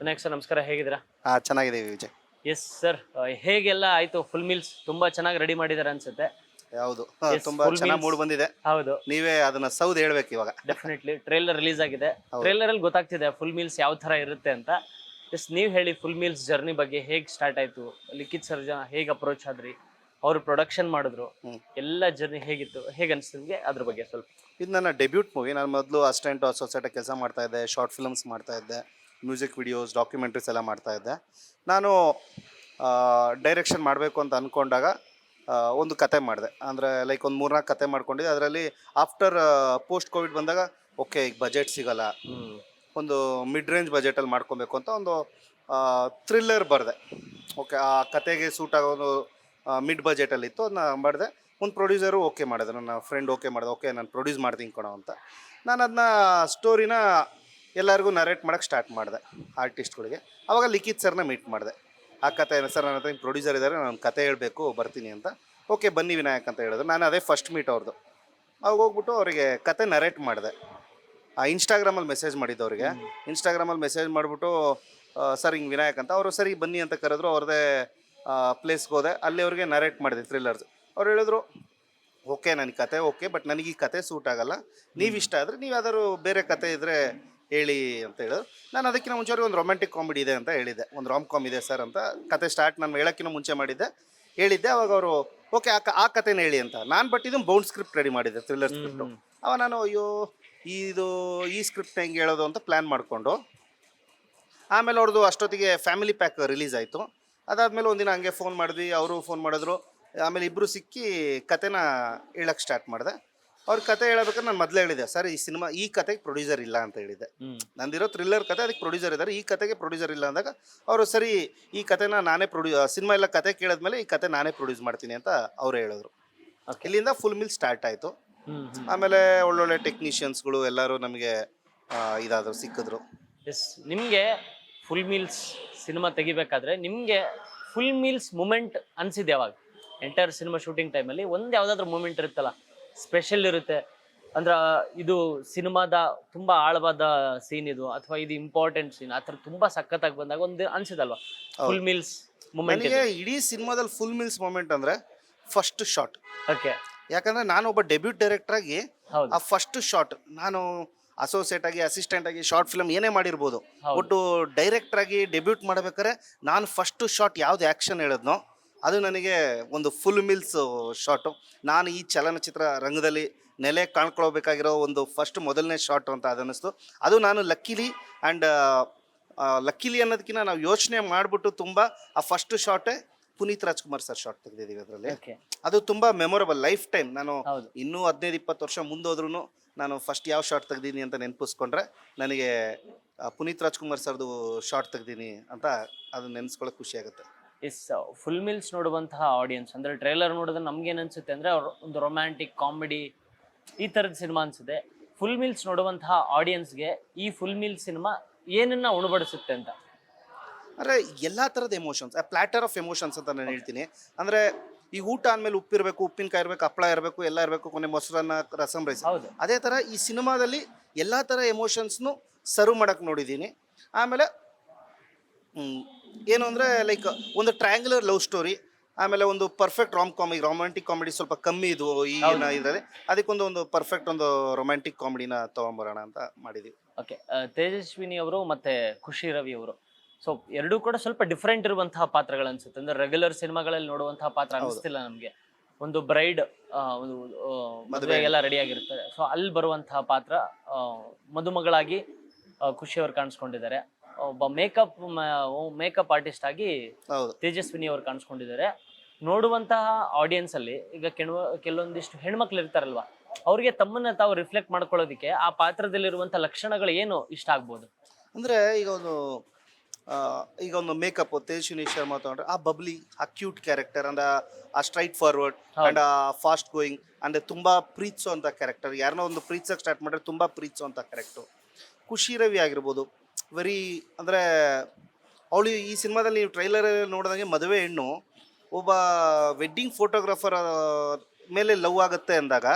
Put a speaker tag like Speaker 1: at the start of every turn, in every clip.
Speaker 1: Vinayak sir ನಮಸ್ಕಾರ ಹೇಗಿದ್ದೀರಾ?
Speaker 2: ಹಾ ಚೆನ್ನಾಗಿದ್ದೀವಿ ವಿಜಯ್.
Speaker 1: ಎಸ್ ಸರ್ ಹೇಗೆಲ್ಲ ಆಯ್ತು? ಫುಲ್ ಮೀಲ್ಸ್ ತುಂಬಾ ಚೆನ್ನಾಗಿ ರೆಡಿ ಮಾಡಿದ್ದಾರೆ ಅನ್ಸುತ್ತೆ.
Speaker 2: ಹೌದು.
Speaker 1: Yes,
Speaker 2: ತುಂಬಾ
Speaker 1: full
Speaker 2: ಚೆನ್ನಾಗಿ
Speaker 1: meals.
Speaker 2: ಮೂಡ್ ಬಂದಿದೆ.
Speaker 1: ಹೌದು.
Speaker 2: ನೀವೇ ಅದನ್ನ ಸೌದ್ ಹೇಳ್ಬೇಕು ಇವಾಗ.
Speaker 1: ಡೆಫಿನೆಟ್ಲಿ ಟ್ರೇಲರ್ ರಿಲೀಸ್ ಆಗಿದೆ. ಟ್ರೇಲರ್ ಅಲ್ಲಿ ಗೊತ್ತಾಗ್ತಿದೆ ಫುಲ್ ಮೀಲ್ಸ್ ಯಾವ ತರ ಇರುತ್ತೆ ಅಂತ. ಎಸ್ ನೀವು ಹೇಳಿ ಫುಲ್ ಮೀಲ್ಸ್ ಜರ್ನಿ ಬಗ್ಗೆ ಹೇಗ್ ಸ್ಟಾರ್ಟ್ ಆಯ್ತು? ಲಿಖಿತ್ ಸರ್ಜಾ ಹೇಗ್ ಅಪ್ರೋಚ್ ಆದ್ರಿ? ಅವ್ರು ಪ್ರೊಡಕ್ಷನ್ ಮಾಡಿದ್ರು.
Speaker 2: ಹ್ಮ್.
Speaker 1: ಎಲ್ಲ ಜರ್ನಿ ಹೇಗಿತ್ತು? ಹೇಗೆ ಅನ್ಸ್ತು ನಿಮ್ಗೆ? ಅದ್ರ ಬಗ್ಗೆ ಸ್ವಲ್ಪ.
Speaker 2: ಇದು ನನ್ನ ಡೆಬ್ಯೂಟ್ ಮೂವಿ ನಾನು ಮೊದಲು ಅಸಿಸ್ಟೆಂಟ್ ಅಸೋಸಿಯೇಟ್ ಕೆಲಸ ಮಾಡ್ತಾ ಇದ್ದೆ ಶಾರ್ಟ್ ಫಿಲ್ಮ್ಸ್ ಮಾಡ್ತಾ ಇದ್ದೆ. ಮ್ಯೂಸಿಕ್ ವಿಡಿಯೋಸ್ ಡಾಕ್ಯುಮೆಂಟ್ರೀಸ್ ಎಲ್ಲ ಮಾಡ್ತಾ ಇದ್ದೆ. ನಾನು ಡೈರೆಕ್ಷನ್ ಮಾಡಬೇಕು ಅಂತ ಅಂದ್ಕೊಂಡಾಗ ಒಂದು ಕತೆ ಮಾಡಿದೆ. ಅಂದರೆ ಲೈಕ್ ಒಂದು ಮೂರ್ನಾಲ್ಕು ಕತೆ ಮಾಡ್ಕೊಂಡಿದ್ದೆ. ಅದರಲ್ಲಿ ಆಫ್ಟರ್ ಪೋಸ್ಟ್ ಕೋವಿಡ್ ಬಂದಾಗ ಓಕೆ ಈಗ ಬಜೆಟ್ ಸಿಗಲ್ಲ. ಒಂದು ಮಿಡ್ ರೇಂಜ್ ಬಜೆಟಲ್ಲಿ ಮಾಡ್ಕೊಬೇಕು ಅಂತ ಒಂದು ಥ್ರಿಲ್ಲರ್ ಬರೆದೆ. ಓಕೆ ಆ ಕತೆಗೆ ಸೂಟ್ ಆಗೋದು ಮಿಡ್ ಬಜೆಟಲ್ಲಿತ್ತು ಅದನ್ನ ಮಾಡಿದೆ. ಒಂದು ಪ್ರೊಡ್ಯೂಸರು ಓಕೆ ಮಾಡಿದೆ. ನನ್ನ ಫ್ರೆಂಡ್ ಓಕೆ ಮಾಡಿದೆ. ಓಕೆ ನಾನು ಪ್ರೊಡ್ಯೂಸ್ ಮಾಡ್ತೀನಿ ಕೊಡೋ ಅಂತ. ನಾನು ಅದನ್ನ ಸ್ಟೋರಿನ ಎಲ್ಲರಿಗೂ ನರೇಟ್ ಮಾಡೋಕ್ಕೆ ಸ್ಟಾರ್ಟ್ ಮಾಡಿದೆ ಆರ್ಟಿಸ್ಟ್ಗಳಿಗೆ ಆವಾಗ ಲಿಖಿತ್ ಸರ್ನ ಮೀಟ್ ಮಾಡಿದೆ. ಆ ಕತೆ ಸರ್ ನನ್ನ ಹತ್ರ ಪ್ರೊಡ್ಯೂಸರ್ ಇದ್ದಾರೆ ನಾನು ಕತೆ ಹೇಳಬೇಕು ಬರ್ತೀನಿ ಅಂತ. ಓಕೆ ಬನ್ನಿ ವಿನಾಯಕ್ ಅಂತ ಹೇಳಿದ್ರು. ನಾನು ಅದೇ ಫಸ್ಟ್ ಮೀಟ್ ಅವ್ರದ್ದು ಅವಾಗ ಹೋಗ್ಬಿಟ್ಟು ಅವರಿಗೆ ಕತೆ ನರೇಟ್ ಮಾಡಿದೆ. ಆ ಇನ್ಸ್ಟಾಗ್ರಾಮಲ್ಲಿ ಮೆಸೇಜ್ ಮಾಡಿದ್ದು ಅವರಿಗೆ. ಇನ್ಸ್ಟಾಗ್ರಾಮಲ್ಲಿ ಮೆಸೇಜ್ ಮಾಡಿಬಿಟ್ಟು ಸರ್ ಹಿಂಗೆ ವಿನಾಯಕ್ ಅಂತ. ಅವರು ಸರಿ ಬನ್ನಿ ಅಂತ ಕರೆದ್ರು ಅವ್ರದೇ ಪ್ಲೇಸ್ಗೆ ಹೋದೆ. ಅಲ್ಲಿ ಅವ್ರಿಗೆ ನರೇಟ್ ಮಾಡಿದೆ ಥ್ರಿಲ್ಲರ್ಸ್ ಅವ್ರು ಹೇಳಿದ್ರು ಓಕೆ ನನಗೆ ಕತೆ ಓಕೆ ಬಟ್ ನನಗೆ ಈ ಕತೆ ಸೂಟ್ ಆಗಲ್ಲ. ನೀವು ಇಷ್ಟ ಆದರೆ ನೀವು ಯಾವ್ದಾದ್ರು ಬೇರೆ ಕತೆ ಇದ್ದರೆ ಹೇಳಿ ಅಂತ ಹೇಳಿದ್ರು ನಾನು ಅದಕ್ಕಿಂತ ಮುಂಚೆವರೆಗೆ ಒಂದು ರೊಮ್ಯಾಂಟಿಕ್ ಕಾಮಿಡಿ ಇದೆ ಅಂತ ಹೇಳಿದ್ದೆ. ಒಂದು ರಾಮ್ ಕಾಮ್ ಇದೆ ಸರ್ ಅಂತ. ಕತೆ ಸ್ಟಾರ್ಟ್ ನಾನು ಹೇಳೋಕ್ಕಿಂತ ಮುಂಚೆ ಮಾಡಿದ್ದೆ. ಹೇಳಿದ್ದೆ ಅವಾಗ ಅವರು ಓಕೆ ಆ ಆ ಕಥೆನ ಹೇಳಿ ಅಂತ. ನಾನು ಬಟ್ ಇದನ್ನು ಬೌಂಡ್ ಸ್ಕ್ರಿಪ್ಟ್ ರೆಡಿ ಮಾಡಿದ್ದೆ ಥ್ರಿಲ್ಲರ್ ಸ್ಕ್ರಿಪ್ಟು. ಅವ ನಾನು ಅಯ್ಯೋ ಇದು ಈ ಸ್ಕ್ರಿಪ್ಟ್ ಹೆಂಗೆ ಹೇಳೋದು ಅಂತ ಪ್ಲ್ಯಾನ್ ಮಾಡಿಕೊಂಡು. ಆಮೇಲೆ ಅವ್ರದ್ದು ಅಷ್ಟೊತ್ತಿಗೆ ಫ್ಯಾಮಿಲಿ ಪ್ಯಾಕ್ ರಿಲೀಸ್ ಆಯಿತು. ಅದಾದಮೇಲೆ ಒಂದಿನ ಹಂಗೆ ಫೋನ್ ಮಾಡಿದ್ವಿ ಅವರು ಫೋನ್ ಮಾಡಿದ್ರು. ಆಮೇಲೆ ಇಬ್ಬರು ಸಿಕ್ಕಿ ಕತೆನ ಹೇಳಕ್ಕೆ ಸ್ಟಾರ್ಟ್ ಮಾಡಿದೆ. ಅವ್ರ ಕತೆ ಹೇಳಬೇಕಂದ್ರೆ ನಾನು ಮೊದಲೇ ಹೇಳಿದೆ ಸರ್ ಈ ಸಿನಿಮಾ ಈ ಕತೆಗೆ ಪ್ರೊಡ್ಯೂಸರ್ ಇಲ್ಲ ಅಂತ
Speaker 1: ಹೇಳಿದೆ.
Speaker 2: ನಂದಿರೋ ಥ್ರಿಲ್ಲರ್ ಕತೆ ಅದಕ್ಕೆ ಪ್ರೊಡ್ಯೂಸರ್ ಇದ್ದಾರೆ. ಈ ಕತೆಗೆ ಪ್ರೊಡ್ಯೂಸರ್ ಇಲ್ಲ ಅಂದಾಗ ಅವರು ಸರಿ ಈ ಕತೆನ ನಾನೇ ಪ್ರೊಡ್ಯೂ ಸಿನಿಮಾ ಎಲ್ಲ ಕತೆ ಕೇಳಿದ್ಮೇಲೆ ಈ ಕತೆ ನಾನೇ ಪ್ರೊಡ್ಯೂಸ್ ಮಾಡ್ತೀನಿ ಅಂತ ಅವರು ಹೇಳಿದ್ರು. ಇಲ್ಲಿಂದ ಫುಲ್ ಮಿಲ್ ಸ್ಟಾರ್ಟ್ ಆಯಿತು. ಆಮೇಲೆ ಒಳ್ಳೊಳ್ಳೆ ಟೆಕ್ನಿಷಿಯನ್ಸ್ಗಳು ಎಲ್ಲರೂ ನಮಗೆ ಇದಾದರು ಸಿಕ್ಕಿದ್ರು.
Speaker 1: ಎಸ್ ನಿಮಗೆ ಫುಲ್ ಮೀಲ್ಸ್ ಸಿನಿಮಾ ತೆಗಿಬೇಕಾದ್ರೆ ನಿಮಗೆ ಫುಲ್ ಮೀಲ್ಸ್ ಮೂಮೆಂಟ್ ಅನ್ಸಿದೆ ಯಾವಾಗ? ಎಂಟೈರ್ ಸಿನಿಮಾ ಶೂಟಿಂಗ್ ಟೈಮಲ್ಲಿ ಒಂದು ಯಾವುದಾದ್ರೂ ಮೂಮೆಂಟ್ ಇರುತ್ತಲ್ಲ ಸ್ಪೆಷಲ್ ಇರುತ್ತೆ. ಅಂದ್ರೆ ಇದು ಸಿನಿಮಾದ ತುಂಬಾ ಆಳವಾದ ಸೀನ್ ಇದು ಅಥವಾ ಇದು ಇಂಪಾರ್ಟೆಂಟ್ ಸೀನ್ ಆ ಥರ ತುಂಬಾ ಸಖತ್ತಾಗಿ ಬಂದಾಗ ಒಂದು ಅನ್ಸಿದಲ್ವಾ ಫುಲ್ ಮೀಲ್ಸ್ ಮೂಮೆಂಟ್
Speaker 2: ನನಗೆ ಇಡೀ ಸಿನಿಮಾದಲ್ಲಿ ಫುಲ್ ಮಿಲ್ಸ್ ಮೂಮೆಂಟ್ ಅಂದ್ರೆ ಫಸ್ಟ್ ಶಾಟ್
Speaker 1: ಓಕೆ
Speaker 2: ಯಾಕಂದ್ರೆ ನಾನು ಒಬ್ಬ ಡೆಬ್ಯೂಟ್ ಡೈರೆಕ್ಟರ್ ಆಗಿ
Speaker 1: ಹೌದು.
Speaker 2: ಆ ಫಸ್ಟ್ ಶಾಟ್ ನಾನು ಅಸೋಸಿಯೇಟ್ ಆಗಿ ಅಸಿಸ್ಟೆಂಟ್ ಆಗಿ ಶಾರ್ಟ್ ಫಿಲ್ಮ್ ಏನೇ ಮಾಡಿರ್ಬೋದು. ಒಟ್ಟು ಡೈರೆಕ್ಟರ್ ಆಗಿ ಡೆಬ್ಯೂಟ್ ಮಾಡ್ಬೇಕಾದ್ರೆ ನಾನು ಫಸ್ಟ್ ಶಾಟ್ ಯಾವ್ದು ಆಕ್ಷನ್ ಹೇಳಿದ್ನೋ ಅದು ನನಗೆ ಒಂದು ಫುಲ್ ಮಿಲ್ಸ್ ಶಾಟು ನಾನು ಈ ಚಲನಚಿತ್ರ ರಂಗದಲ್ಲಿ ನೆಲೆ ಕಾಣ್ಕೊಳ್ಬೇಕಾಗಿರೋ ಒಂದು ಫಸ್ಟ್ ಮೊದಲನೇ ಶಾಟ್ ಅಂತ ಅದನ್ನಿಸ್ತು ಅದು ನಾನು ಲಕ್ಕಿಲಿ ಆ್ಯಂಡ್ ಲಕ್ಕಿಲಿ ಅನ್ನೋದಕ್ಕಿಂತ ನಾವು ಯೋಚನೆ ಮಾಡಿಬಿಟ್ಟು ತುಂಬ ಆ ಫಸ್ಟ್ ಶಾಟೇ ಪುನೀತ್ ರಾಜ್ಕುಮಾರ್ ಸರ್ ಶಾರ್ಟ್ ತೆಗೆದಿದ್ದೀವಿ ಅದರಲ್ಲಿ. ಅದು ತುಂಬ ಮೆಮೊರಬಲ್ ಲೈಫ್ ಟೈಮ್ ನಾನು ಇನ್ನೂ ಹದಿನೈದು ಇಪ್ಪತ್ತು ವರ್ಷ ಮುಂದೋದ್ರೂ ನಾನು ಫಸ್ಟ್ ಯಾವ ಶಾರ್ಟ್ ತೆಗ್ದೀನಿ ಅಂತ ನೆನಪಿಸ್ಕೊಂಡ್ರೆ ನನಗೆ ಪುನೀತ್ ರಾಜ್ಕುಮಾರ್ ಸರ್ದು ಶಾರ್ಟ್ ತೆಗ್ದೀನಿ ಅಂತ ಅದನ್ನ ನೆನೆಸ್ಕೊಳ್ಳೋಕೆ ಖುಷಿ ಆಗುತ್ತೆ.
Speaker 1: ಎಸ್ ಫುಲ್ ಮಿಲ್ಸ್ ನೋಡುವಂತಹ ಆಡಿಯನ್ಸ್ ಅಂದರೆ ಟ್ರೈಲರ್ ನೋಡಿದ್ರೆ ನಮ್ಗೇನು ಅನಿಸುತ್ತೆ ಅಂದರೆ ಒಂದು ರೊಮ್ಯಾಂಟಿಕ್ ಕಾಮಿಡಿ ಈ ಥರದ ಸಿನಿಮಾ ಅನಿಸುತ್ತೆ. ಫುಲ್ ಮಿಲ್ಸ್ ನೋಡುವಂತಹ ಆಡಿಯನ್ಸ್ಗೆ ಈ ಫುಲ್ ಮಿಲ್ ಸಿನಿಮಾ ಏನನ್ನ ಉಣಬಡಿಸುತ್ತೆ ಅಂತ.
Speaker 2: ಅಂದರೆ ಎಲ್ಲ ಥರದ ಎಮೋಷನ್ಸ್ ಆ ಪ್ಲ್ಯಾಟರ್ ಆಫ್ ಎಮೋಷನ್ಸ್ ಅಂತ ನಾನು ಹೇಳ್ತೀನಿ. ಅಂದರೆ ಈ ಊಟ ಅಂದಮೇಲೆ ಉಪ್ಪಿರಬೇಕು ಉಪ್ಪಿನಕಾಯಿ ಇರಬೇಕು ಹಪ್ಪಳ ಇರಬೇಕು ಎಲ್ಲ ಇರಬೇಕು ಕೊನೆ ಮೊಸರನ್ನ ರಸಂ ರೈಸ್.
Speaker 1: ಹೌದು.
Speaker 2: ಅದೇ ಥರ ಈ ಸಿನಿಮಾದಲ್ಲಿ ಎಲ್ಲ ಥರ ಎಮೋಷನ್ಸ್ನು ಸರ್ವ್ ಮಾಡೋಕ್ಕೆ ನೋಡಿದ್ದೀನಿ. ಆಮೇಲೆ ಏನು ಅಂದರೆ ಲೈಕ್ ಒಂದು ಟ್ರಯಾಂಗ್ಯುಲರ್ ಲವ್ ಸ್ಟೋರಿ ಆಮೇಲೆ ಒಂದು perfect rom comedy romantic comedy ಸ್ವಲ್ಪ ಕಮ್ಮಿ ಇದು ಈ ಇದರಲ್ಲಿ. ಅದಕ್ಕೊಂದು ಒಂದು ಪರ್ಫೆಕ್ಟ್ ಒಂದು ರೊಮ್ಯಾಂಟಿಕ್ ಕಾಮಿಡಿನ ತೊಗೊಂಬರೋಣ ಅಂತ ಮಾಡಿದ್ವಿ.
Speaker 1: ಓಕೆ ತೇಜಸ್ವಿನಿ ಅವರು ಮತ್ತೆ ಖುಷಿ ರವಿ ಅವರು. ಸೊ ಎರಡೂ ಕೂಡ ಸ್ವಲ್ಪ ಡಿಫ್ರೆಂಟ್ ಇರುವಂತಹ ಪಾತ್ರಗಳು ಅನ್ಸುತ್ತೆ. ಅಂದ್ರೆ ರೆಗ್ಯುಲರ್ ಸಿನಿಮಾಗಳಲ್ಲಿ ನೋಡುವಂತಹ ಪಾತ್ರ ಅನಿಸ್ತಿಲ್ಲ ನಮಗೆ. ಒಂದು ಬ್ರೈಡ್ ಒಂದು ಮದುವೆಗೆಲ್ಲ ರೆಡಿ ಆಗಿರ್ತಾರೆ. ಸೊ ಅಲ್ಲಿ ಬರುವಂತಹ ಪಾತ್ರ ಮದುಮಗಳಾಗಿ ಖುಷಿಯವರು ಖುಷಿ ಅವರು ಕಾಣಿಸ್ಕೊಂಡಿದ್ದಾರೆ. ಒಬ್ಬ ಮೇಕಪ್ ಮೇಕಪ್ ಆರ್ಟಿಸ್ಟ್ ಆಗಿ
Speaker 2: ಹೌದು.
Speaker 1: ತೇಜಸ್ವಿನಿ ಅವರು ಕಾಣಿಸ್ಕೊಂಡಿದ್ದಾರೆ. ನೋಡುವಂತಹ ಆಡಿಯನ್ಸ್ ಅಲ್ಲಿ ಈಗ ಕೆಣವ ಕೆಲವೊಂದಿಷ್ಟು ಹೆಣ್ಮಕ್ಳು ಇರ್ತಾರಲ್ವಾ ಅವ್ರಿಗೆ ತಮ್ಮನ್ನ ತಾವು ರಿಫ್ಲೆಕ್ಟ್ ಮಾಡ್ಕೊಳ್ಳೋದಕ್ಕೆ ಆ ಪಾತ್ರದಲ್ಲಿರುವಂತ ಲಕ್ಷಣಗಳು ಏನು ಇಷ್ಟ ಆಗ್ಬೋದು?
Speaker 2: ಅಂದರೆ ಈಗ ಒಂದು ಆ, ಈಗ ಒಂದು ಮೇಕಪ್ ತೇಜಸ್ವಿನಿ ಶರ್ಮಾ ತಗೊಂಡ್ರೆ ಆ ಬಬ್ಲಿ ಆ ಕ್ಯೂಟ್ ಕ್ಯಾರೆಕ್ಟರ್ ಅಂಡ್ ಆ ಸ್ಟ್ರೈಟ್ ಫಾರ್ವರ್ಡ್ ಅಂಡ್ ಆ ಫಾಸ್ಟ್ ಗೋಯಿಂಗ್ ಅಂದ್ರೆ ತುಂಬಾ ಪ್ರೀತಿಸುವಂತ ಕ್ಯಾರೆಕ್ಟರ್ ಯಾರನ್ನೋ ಒಂದು ಪ್ರೀತ್ಸಕ್ ಸ್ಟಾರ್ಟ್ ಮಾಡಿದ್ರೆ ತುಂಬಾ ಪ್ರೀತಿಸುವಂತ ಕ್ಯಾರೆಕ್ಟರ್ ಖುಷಿ ರವಿ ಆಗಿರ್ಬೋದು. ವೆರಿ ಅಂದರೆ ಅವಳು ಈ ಸಿನಿಮಾದಲ್ಲಿ ನೀವು ಟ್ರೈಲರ್ ನೋಡಿದಂಗೆ ಮದುವೆ ಹೆಣ್ಣು ಒಬ್ಬ ವೆಡ್ಡಿಂಗ್ ಫೋಟೋಗ್ರಾಫರ್ ಮೇಲೆ ಲವ್ ಆಗುತ್ತೆ ಅಂದಾಗ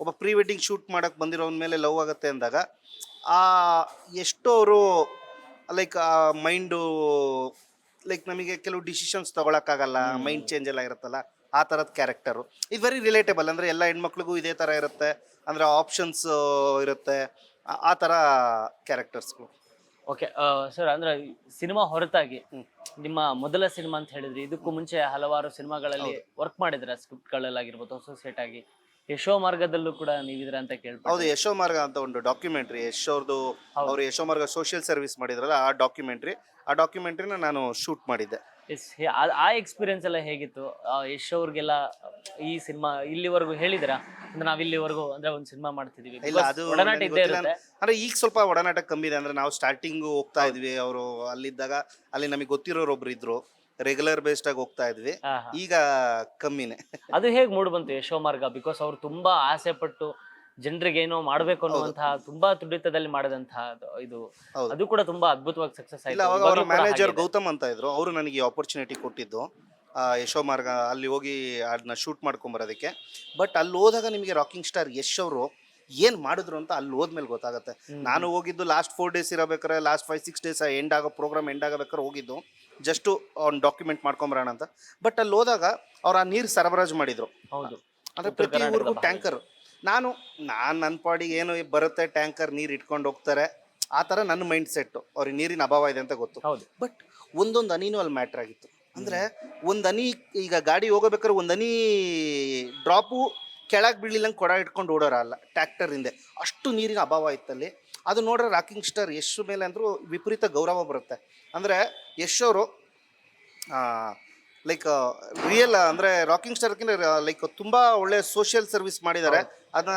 Speaker 2: ಒಬ್ಬ ಪ್ರೀ ವೆಡ್ಡಿಂಗ್ ಶೂಟ್ ಮಾಡೋಕ್ಕೆ ಬಂದಿರೋನ ಮೇಲೆ ಲವ್ ಆಗುತ್ತೆ ಅಂದಾಗ ಆ ಎಷ್ಟೋ ಅವರು ಲೈಕ್ ಮೈಂಡು ಲೈಕ್ ನಮಗೆ ಕೆಲವು ಡಿಸಿಷನ್ಸ್ ತೊಗೊಳಕ್ಕಾಗಲ್ಲ ಮೈಂಡ್ ಚೇಂಜ್ ಎಲ್ಲ ಇರುತ್ತಲ್ಲ ಆ ಥರದ ಕ್ಯಾರೆಕ್ಟರು ಇದು ವೆರಿ ರಿಲೇಟೇಬಲ್ ಅಂದರೆ ಎಲ್ಲ ಹೆಣ್ಮಕ್ಳಿಗೂ ಇದೇ ಥರ ಇರುತ್ತೆ ಅಂದರೆ ಆಪ್ಷನ್ಸ್ ಇರುತ್ತೆ ಆ- ಆ ಥರ ಕ್ಯಾರೆಕ್ಟರ್ಸ್ಗಳು
Speaker 1: ಓಕೆ ಸರ್ ಅಂದ್ರೆ ಸಿನಿಮಾ ಹೊರತಾಗಿ ನಿಮ್ಮ ಮೊದಲ ಸಿನಿಮಾ ಅಂತ ಹೇಳಿದ್ರಿ ಇದಕ್ಕೂ ಮುಂಚೆ ಹಲವಾರು ಸಿನಿಮಾಗಳಲ್ಲಿ ವರ್ಕ್ ಮಾಡಿದ್ರ ಸ್ಕ್ರಿಪ್ಟ್ಗಳಲ್ಲಾಗಿರ್ಬೋದು ಅಸೋಸಿಯೇಟ್ ಆಗಿ. ಯಶೋ ಮಾರ್ಗದಲ್ಲೂ ಕೂಡ ನೀವಿದ್ರ ಅಂತ
Speaker 2: ಹೌದು ಯಶೋ ಮಾರ್ಗ ಅಂತ ಒಂದು ಡಾಕ್ಯುಮೆಂಟ್ರಿ ಯಶ್ ಅವ್ರದ್ದು
Speaker 1: ಹೌದು.
Speaker 2: ಅವರು ಯಶೋ ಮಾರ್ಗ ಸೋಷಿಯಲ್ ಸರ್ವಿಸ್ ಮಾಡಿದ್ರಲ್ಲ ಆ ಡಾಕ್ಯುಮೆಂಟ್ರಿ ಆ ಡಾಕ್ಯುಮೆಂಟ್ರಿನ ನಾನು ಶೂಟ್ ಮಾಡಿದ್ದೆ.
Speaker 1: ಆ ಎಕ್ಸ್ಪೀರಿಯನ್ಸ್ ಎಲ್ಲ ಹೇಗಿತ್ತು? ಯಶ್ ಅವ್ರಿಗೆಲ್ಲ ಈ ಸಿನಿಮಾ ಇಲ್ಲಿವರೆಗೂ ಹೇಳಿದ್ರ ಅಂದ್ರೆ ನಾವ್ ಇಲ್ಲಿವರೆಗೂ ಅಂದ್ರೆ ಒಂದ್ ಸಿನಿಮಾ ಮಾಡ್ತಿದೀವಿ
Speaker 2: ಇಲ್ಲ ಅದು
Speaker 1: ಒಡನಾಟ
Speaker 2: ನನಗೆ
Speaker 1: ಇದ್ದೇ
Speaker 2: ಗೊತ್ತಿಲ್ಲ.
Speaker 1: ಇರುತ್ತೆ.
Speaker 2: ಅಂದ್ರೆ ಈಗ ಸ್ವಲ್ಪ ಒಡನಾಟ ಕಮ್ಮಿ ಇದೆ ಅಂದ್ರೆ ನಾವು ಸ್ಟಾರ್ಟಿಂಗ್ ಹೋಗ್ತಾ ಇದ್ವಿ. ಅವರು ಅಲ್ಲಿದ್ದಾಗ ಅಲ್ಲಿ ನಮಗೆ ಗೊತ್ತಿರೋರು ಒಬ್ರು ಇದ್ರು. ರೆಗ್ಯುಲರ್ ಬೇಸ್ಡ್ ಆಗಿ ಹೋಗ್ತಾ ಇದ್ವಿ.
Speaker 1: ಹಾ, ಹಾ.
Speaker 2: ಈಗ ಕಮ್ಮಿನೇ.
Speaker 1: ಅದು ಹೇಗ್ ಮೂಡ್ ಬಂತು ಯಶೋ ಮಾರ್ಗ ಬಿಕಾಸ್ ಅವ್ರು ತುಂಬಾ ಆಸೆ ಪಟ್ಟು ಜನರಿಗೆ ಏನೋ ಮಾಡ್ಬೇಕು ಅನ್ನುವಂತಹ ತುಂಬಾ ತುಡಿತದಲ್ಲಿ ಮಾಡಿದಂತಹ ಇದು. ಅದು ಕೂಡ ತುಂಬಾ ಅದ್ಭುತವಾಗಿ ಸಕ್ಸಸ್
Speaker 2: ಇಲ್ಲ
Speaker 1: ಆಯ್ತು
Speaker 2: ಅವಾಗ ಅವರ ಮ್ಯಾನೇಜರ್ ಗೌತಮ್ ಅಂತ ಇದ್ರು. ಅವರು ನನಗೆ ಆಪರ್ಚುನಿಟಿ ಕೊಟ್ಟಿದ್ದು. ಯಶೋ ಮಾರ್ಗ ಅಲ್ಲಿ ಹೋಗಿ ಅದನ್ನ ಶೂಟ್ ಮಾಡ್ಕೊಂಬರೋದಕ್ಕೆ ಬಟ್ ಅಲ್ಲಿ ಹೋದಾಗ ನಿಮಗೆ ರಾಕಿಂಗ್ ಸ್ಟಾರ್ ಯಶ್ ಅವರು ಏನ್ ಮಾಡಿದ್ರು ಅಂತ ಅಲ್ಲಿ ಹೋದ್ಮೇಲೆ ಗೊತ್ತಾಗುತ್ತೆ. ನಾನು ಹೋಗಿದ್ದು ಲಾಸ್ಟ್ ಫೋರ್ ಡೇಸ್ ಇರಬೇಕಾದ್ರೆ last five six days end ಆಗೋ ಪ್ರೋಗ್ರಾಮ್ ಎಂಡ್ ಆಗಬೇಕಾದ್ರೆ ಹೋಗಿದ್ದು. ಜಸ್ಟ್ ಅವ್ನು ಡಾಕ್ಯುಮೆಂಟ್ ಮಾಡ್ಕೊಂಬರೋಣ ಅಂತ. ಬಟ್ ಅಲ್ಲಿ ಹೋದಾಗ ಅವ್ರು ಆ ನೀರು ಸರಬರಾಜು ಮಾಡಿದ್ರು.
Speaker 1: ಹೌದು.
Speaker 2: ಅಂದ್ರೆ ಪ್ರತಿ ಊರಿಗೂ ಟ್ಯಾಂಕರ್ ನಾನು ನಾನು ನನ್ನ ಪಾಡಿಗೆ ಏನು ಬರುತ್ತೆ ಟ್ಯಾಂಕರ್ ನೀರು ಇಟ್ಕೊಂಡು ಹೋಗ್ತಾರೆ. ಆ ಥರ ನನ್ನ ಮೈಂಡ್ ಸೆಟ್ಟು. ಅವ್ರಿಗೆ ನೀರಿನ ಅಭಾವ ಇದೆ ಅಂತ ಗೊತ್ತು.
Speaker 1: ಹೌದು.
Speaker 2: ಬಟ್ ಒಂದೊಂದು ಹನಿನೂ ಅಲ್ಲಿ ಮ್ಯಾಟ್ರ್ ಆಗಿತ್ತು. ಅಂದರೆ ಒಂದು ಹನಿ ಈಗ ಗಾಡಿ ಹೋಗಬೇಕಾದ್ರೆ ಒಂದು ಹನಿ ಡ್ರಾಪು ಕೆಳಗೆ ಬೀಳಿಲ್ಲಂಗೆ ಕೊಡ ಇಟ್ಕೊಂಡು ಓಡೋರ ಅಲ್ಲ ಟ್ಯಾಕ್ಟರ್ ಹಿಂದೆ. ಅಷ್ಟು ನೀರಿನ ಅಭಾವ ಇತ್ತಲ್ಲಿ. ಅದು ನೋಡ್ರೆ ರಾಕಿಂಗ್ ಸ್ಟಾರ್ ಯಶ್ ಮೇಲೆ ಅಂದರೂ ವಿಪರೀತ ಗೌರವ ಬರುತ್ತೆ. ಅಂದರೆ ಯಶ್ ಅವರು ಲೈಕ್ ರಿಯಲ್ ಅಂದ್ರೆ ರಾಕಿಂಗ್ ಸ್ಟಾರ್ಕಿಂತ ಲೈಕ್ ತುಂಬಾ ಒಳ್ಳೆ ಸೋಷಿಯಲ್ ಸರ್ವಿಸ್ ಮಾಡಿದ್ದಾರೆ. ಅದನ್ನ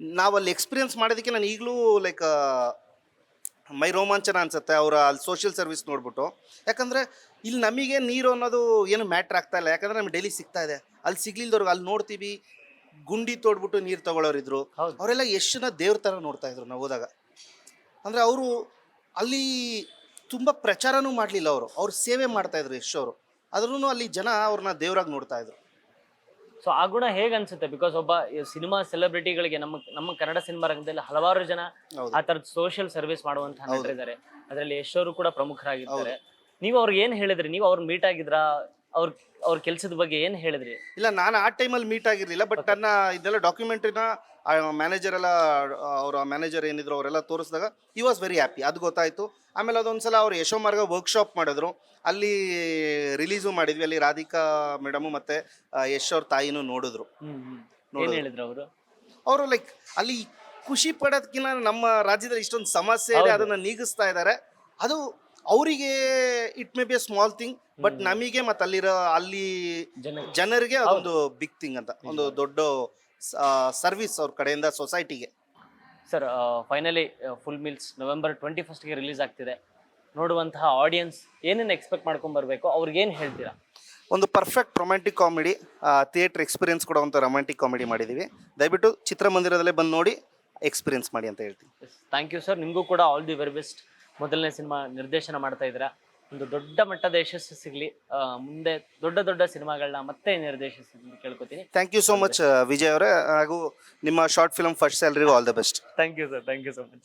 Speaker 2: ನಾವಲ್ಲಿ ಎಕ್ಸ್ಪೀರಿಯನ್ಸ್ ಮಾಡೋದಕ್ಕೆ ನಾನು ಈಗಲೂ ಲೈಕ್ ಮೈ ರೋಮಾಂಚನ ಅನ್ಸುತ್ತೆ ಅವರ ಅಲ್ಲಿ ಸೋಷಿಯಲ್ ಸರ್ವಿಸ್ ನೋಡ್ಬಿಟ್ಟು. ಯಾಕಂದರೆ ಇಲ್ಲಿ ನಮಗೆ ನೀರು ಅನ್ನೋದು ಏನು ಮ್ಯಾಟ್ರ್ ಆಗ್ತಾ ಇಲ್ಲ. ಯಾಕಂದ್ರೆ ನಮ್ಗೆ ಡೈಲಿ ಸಿಗ್ತಾ ಇದೆ. ಅಲ್ಲಿ ಸಿಗ್ಲಿಲ್ದವ್ರಿಗೆ ಅಲ್ಲಿ ನೋಡ್ತೀವಿ ಗುಂಡಿ ತೋಡ್ಬಿಟ್ಟು ನೀರು ತಗೊಳ್ಳೋರಿದ್ರು
Speaker 1: ಅವರೆಲ್ಲ
Speaker 2: ಅವರೆಲ್ಲ ಜನ ದೇವ್ರ ಥರ ನೋಡ್ತಾ ಇದ್ರು ನಾವು ಹೋದಾಗ. ಅಂದರೆ ಅವರು ಅಲ್ಲಿ ತುಂಬ ಪ್ರಚಾರನೂ ಮಾಡಲಿಲ್ಲ ಅವರು. ಅವ್ರು ಸೇವೆ ಮಾಡ್ತಾಯಿದ್ರು ಯಶ್ ಅವರು ಆದ್ರೂ ಅಲ್ಲಿ ಜನ ಅವ್ರನ್ನ ದೇವ್ರಾಗಿ ನೋಡ್ತಾ ಇದ್ರು.
Speaker 1: ಸೊ ಆ ಗುಣ ಹೇಗ್ ಅನ್ಸುತ್ತೆ? ಬಿಕಾಸ್ ಒಬ್ಬ ಸಿನಿಮಾ ಸೆಲೆಬ್ರಿಟಿಗಳಿಗೆ ನಮ್ಮ ನಮ್ಮ ಕನ್ನಡ ಸಿನಿಮಾ ರಂಗದಲ್ಲಿ ಹಲವಾರು ಜನ ಆ ತರದ ಸೋಷಿಯಲ್ ಸರ್ವಿಸ್ ಮಾಡುವಂತಹ ನಟರಿದ್ದಾರೆ. ಅದರಲ್ಲಿ ಯಶೋರು ಕೂಡ ಪ್ರಮುಖರಾಗಿದ್ದಾರೆ ನೀವು ಅವ್ರಿಗೆ ಏನ್ ಹೇಳಿದ್ರಿ? ನೀವು ಅವ್ರ ಮೀಟ್ ಆಗಿದ್ರ? ಅವ್ರ ಅವ್ರ ಕೆಲಸದ ಬಗ್ಗೆ ಏನ್ ಹೇಳಿದ್ರಿ?
Speaker 2: ಇಲ್ಲ ನಾನು ಆ ಟೈಮಲ್ಲಿ ಮೀಟ್ ಆಗಿರಲಿಲ್ಲ ಬಟ್ ನನ್ನ ಇದೆಲ್ಲ ಡಾಕ್ಯುಮೆಂಟ್ರಿನ ಮ್ಯಾನೇಜರ್ ಎಲ್ಲ ಅವರ ಮ್ಯಾನೇಜರ್ ಏನಿದ್ರು ಅವರೆಲ್ಲ ತೋರಿಸಿದಾಗ ಈ ವಾಸ್ ವೆರಿ ಹ್ಯಾಪಿ ಅದು ಗೊತ್ತಾಯಿತು. ಆಮೇಲೆ ಅದೊಂದ್ಸಲ ಅವ್ರು ಯಶೋ ಮಾರ್ಗ ವರ್ಕ್ಶಾಪ್ ಮಾಡಿದ್ರು. ಅಲ್ಲಿ ರಿಲೀಸು ಮಾಡಿದ್ವಿ. ಅಲ್ಲಿ ರಾಧಿಕಾ ಮೇಡಮು ಮತ್ತೆ ಯಶ್ ಅವ್ರ ತಾಯಿನೂ ನೋಡಿದ್ರು.
Speaker 1: ಏನ್
Speaker 2: ನೋಡಿದ್ರು.
Speaker 1: ಹೇಳಿದ್ರು ಅವರು?
Speaker 2: ಅವರು ಲೈಕ್ ಅಲ್ಲಿ ಖುಷಿ ಪಡೋದಕ್ಕಿಂತ ನಮ್ಮ ರಾಜ್ಯದಲ್ಲಿ ಇಷ್ಟೊಂದು ಸಮಸ್ಯೆ ಇದೆ ಅದನ್ನ ನೀಗಿಸ್ತಾ ಇದ್ದಾರೆ ಅದು ಅವರಿಗೆ it may be a small thing but ನಮಗೆ ಮತ್ತೆ ಅಲ್ಲಿರೋ ಅಲ್ಲಿ
Speaker 1: ಜನ
Speaker 2: ಜನರಿಗೆ ಅದೊಂದು ಬಿಗ್ ಥಿಂಗ್ ಅಂತ ಒಂದು ದೊಡ್ಡ ಸರ್ವಿಸ್ ಅವ್ರ ಕಡೆಯಿಂದ ಸೊಸೈಟಿಗೆ
Speaker 1: sir finally Full Meals November twenty ಫಸ್ಟ್ಗೆ ರಿಲೀಸ್ ಆಗ್ತಿದೆ. ನೋಡುವಂತಹ ಆಡಿಯನ್ಸ್ ಏನೇನು ಎಕ್ಸ್ಪೆಕ್ಟ್ ಮಾಡ್ಕೊಂಡ್ ಬರಬೇಕು ಅವ್ರಿಗೆ ಏನ್ ಹೇಳ್ತೀರಾ?
Speaker 2: ಒಂದು perfect romantic comedy theatre experience ಕೊಡುವಂಥ ರೊಮ್ಯಾಂಟಿಕ್ ಕಾಮಿಡಿ ಮಾಡಿದ್ದೀವಿ ದಯವಿಟ್ಟು ಚಿತ್ರಮಂದಿರದಲ್ಲೇ ಬಂದು ನೋಡಿ ಎಕ್ಸ್ಪೀರಿಯನ್ಸ್ ಮಾಡಿ ಅಂತ ಹೇಳ್ತೀನಿ.
Speaker 1: ಥ್ಯಾಂಕ್ ಯು ಸರ್ ನಿಮಗೂ ಕೂಡ ಆಲ್ ದಿ ವೆರಿ ಬೆಸ್ಟ್ ಮೊದಲನೇ ಸಿನಿಮಾ ನಿರ್ದೇಶನ ಮಾಡ್ತಾ ಇದ್ದೀರಾ? ಒಂದು ದೊಡ್ಡ ಮಟ್ಟದ ಯಶಸ್ಸು ಸಿಗಲಿ. ಮುಂದೆ ದೊಡ್ಡ ದೊಡ್ಡ ಸಿನಿಮಾಗಳನ್ನ ಮತ್ತೆ ನಿರ್ದೇಶಿಸಿ ಕೇಳ್ಕೊತೀನಿ.
Speaker 2: Thank you so much Vijay ಅವರೇ. ಹಾಗೂ ನಿಮ್ಮ short film first ಸ್ಯಾಲ್ರಿಗೂ all the best
Speaker 1: thank you sir thank you so much